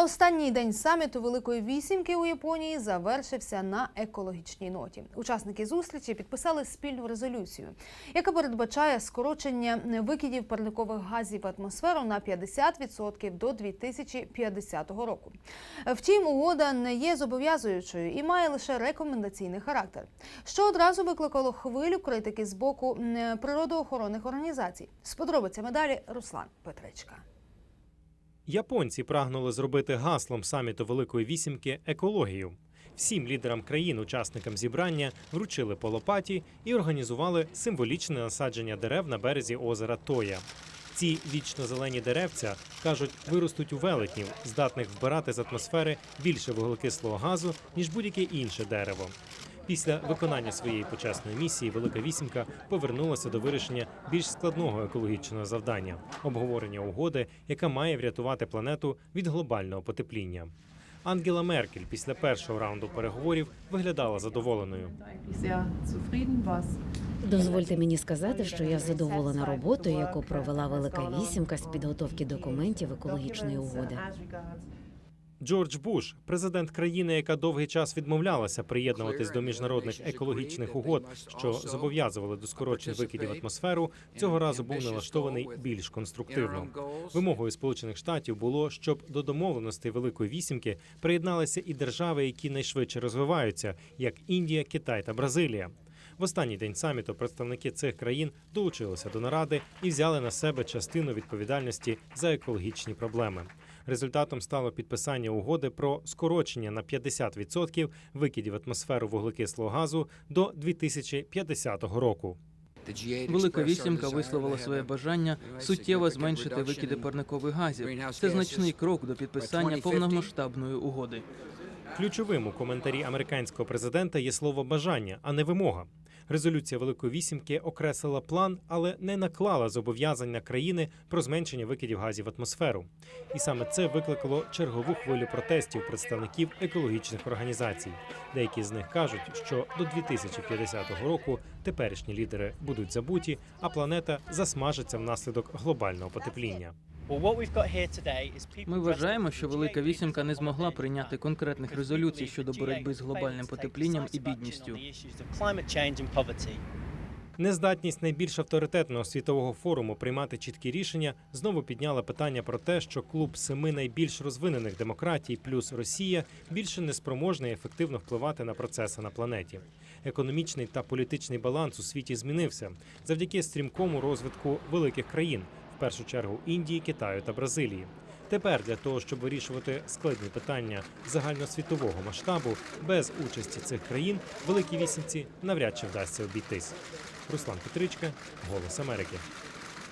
Останній день саміту Великої вісімки у Японії завершився на екологічній ноті. Учасники зустрічі підписали спільну резолюцію, яка передбачає скорочення викидів парникових газів в атмосферу на 50% до 2050 року. Втім, угода не є зобов'язуючою і має лише рекомендаційний характер, що одразу викликало хвилю критики з боку природоохоронних організацій. З подробицями далі Руслан Петречка. Японці прагнули зробити гаслом саміту Великої вісімки екологію. Всім лідерам країн, учасникам зібрання, вручили по лопаті і організували символічне насадження дерев на березі озера Тоя. Ці вічно зелені деревця кажуть, виростуть у велетнів, здатних вбирати з атмосфери більше вуглекислого газу ніж будь-яке інше дерево. Після виконання своєї почесної місії Велика Вісімка повернулася до вирішення більш складного екологічного завдання обговорення угоди, яка має врятувати планету від глобального потепління. Ангела Меркель після першого раунду переговорів виглядала задоволеною. Дозвольте мені сказати, що я задоволена роботою, яку провела Велика Вісімка з підготовки документів екологічної угоди. Джордж Буш, президент країни, яка довгий час відмовлялася приєднуватись до міжнародних екологічних угод, що зобов'язували до скорочень викидів атмосферу, цього разу був налаштований більш конструктивно. Вимогою Сполучених Штатів було, щоб до домовленостей Великої вісімки приєдналися і держави, які найшвидше розвиваються, як Індія, Китай та Бразилія. В останній день саміту представники цих країн долучилися до наради і взяли на себе частину відповідальності за екологічні проблеми. Результатом стало підписання угоди про скорочення на 50% викидів в атмосферу вуглекислого газу до 2050 року. Велика вісімка висловила своє бажання суттєво зменшити викиди парникових газів. Це значний крок до підписання повномасштабної угоди. Ключовим у коментарі американського президента є слово бажання, а не вимога. Резолюція Великої вісімки окреслила план, але не наклала зобов'язань на країни про зменшення викидів газів в атмосферу. І саме це викликало чергову хвилю протестів представників екологічних організацій. Деякі з них кажуть, що до 2050 року теперішні лідери будуть забуті, а планета засмажиться внаслідок глобального потепління. Ми вважаємо, що Велика вісімка не змогла прийняти конкретних резолюцій щодо боротьби з глобальним потеплінням і бідністю. Нездатність найбільш авторитетного світового форуму приймати чіткі рішення знову підняла питання про те, що клуб семи найбільш розвинених демократій плюс Росія більше не спроможний ефективно впливати на процеси на планеті. Економічний та політичний баланс у світі змінився завдяки стрімкому розвитку великих країн, першу чергу Індії, Китаю та Бразилії. Тепер для того, щоб вирішувати складні питання загальносвітового масштабу, без участі цих країн великій вісімці навряд чи вдасться обійтись. Руслан Петричка, Голос Америки.